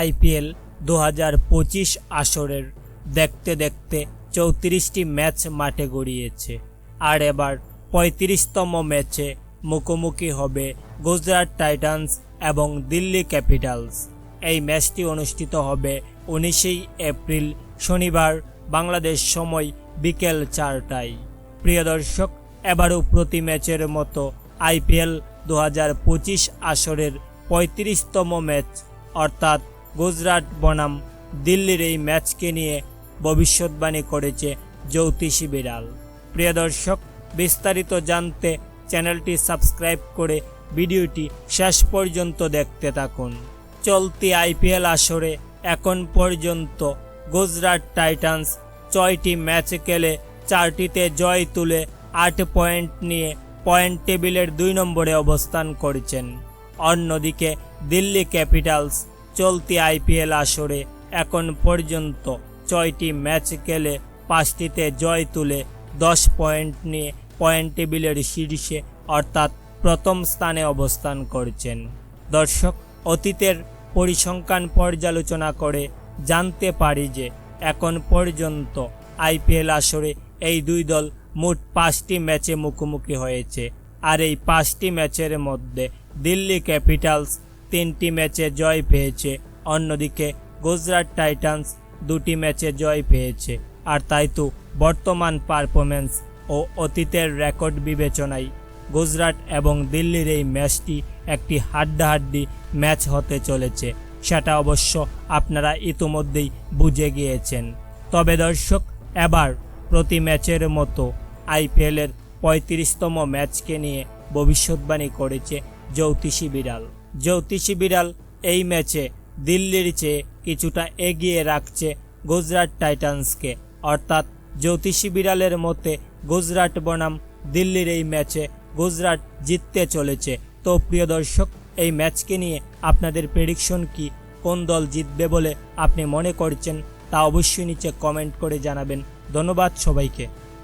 IPL দু হাজার পঁচিশ আসরের দেখতে দেখতে চৌত্রিশটি ম্যাচ মাঠে গড়িয়েছে। আর এবার পঁয়ত্রিশতম ম্যাচে মুখোমুখি হবে গুজরাট টাইটান্স এবং দিল্লি ক্যাপিটালস। এই ম্যাচটি অনুষ্ঠিত হবে উনিশেই এপ্রিল, শনিবার, বাংলাদেশ সময় বিকেল চারটায়। প্রিয় দর্শক, এবারও প্রতি ম্যাচের মতো আইপিএল দু হাজার পঁচিশ আসরের পঁয়ত্রিশতম ম্যাচ, অর্থাৎ গুজরাট বনাম দিল্লির এই ম্যাচকে নিয়ে ভবিষ্যৎবাণী করেছে জ্যোতিষী বিড়াল। প্রিয় দর্শক, বিস্তারিত জানতে চ্যানেলটি সাবস্ক্রাইব করে ভিডিওটি শেষ পর্যন্ত দেখতে থাকুন। চলতি আইপিএল আসরে এখন পর্যন্ত গুজরাট টাইটান্স ছয়টি ম্যাচ খেলে চারটিতে জয় তুলে আট পয়েন্ট নিয়ে পয়েন্ট টেবিলের দুই নম্বরে অবস্থান করছেন। অন্যদিকে দিল্লি ক্যাপিটালস চলতি আইপিএল আসরে এখন পর্যন্ত ছয়টি ম্যাচ খেলে পাঁচটিতে জয় তুলে দশ পয়েন্ট নিয়ে পয়েন্ট টেবিলের শীর্ষে অর্থাৎ প্রথম স্থানে অবস্থান করছেন। দর্শক, অতীতের পরিসংখ্যান পর্যালোচনা করে জানতে পারি যে এখন পর্যন্ত আইপিএল আসরে এই দুই দল মোট পাঁচটি ম্যাচে মুখোমুখি হয়েছে। আর এই পাঁচটি ম্যাচের মধ্যে দিল্লি ক্যাপিটালস তিনটি ম্যাচে জয় পেয়েছে। অন্যদিকে গুজরাট টাইটান্স দুটি ম্যাচে জয় পেয়েছে। আর তাই তো বর্তমান পারফরমেন্স ও অতীতের রেকর্ড বিবেচনায় গুজরাট এবং দিল্লির এই ম্যাচটি একটি হাড্ডাহাড্ডি ম্যাচ হতে চলেছে। সেটা অবশ্য আপনারা ইতোমধ্যেই বুঝে গিয়েছেন। তবে দর্শক, এবার প্রতি ম্যাচের মতো আইপিএলের পঁয়ত্রিশতম ম্যাচকে নিয়ে ভবিষ্যৎবাণী করেছে জ্যোতিষী বিড়াল। জ্যোতিষী বিড়াল এই ম্যাচে দিল্লির চেয়ে কিছুটা এগিয়ে রাখছে গুজরাট টাইটান্সকে। অর্থাৎ জ্যোতিষী বিড়ালের মতে গুজরাট বনাম দিল্লির এই ম্যাচে গুজরাট জিততে চলেছে। তো প্রিয় দর্শক, এই ম্যাচকে নিয়ে আপনাদের প্রেডিকশন কি? কোন দল জিতবে বলে আপনি মনে করছেন? তা অবশ্যই নিচে কমেন্ট করে জানাবেন। ধন্যবাদ সবাইকে।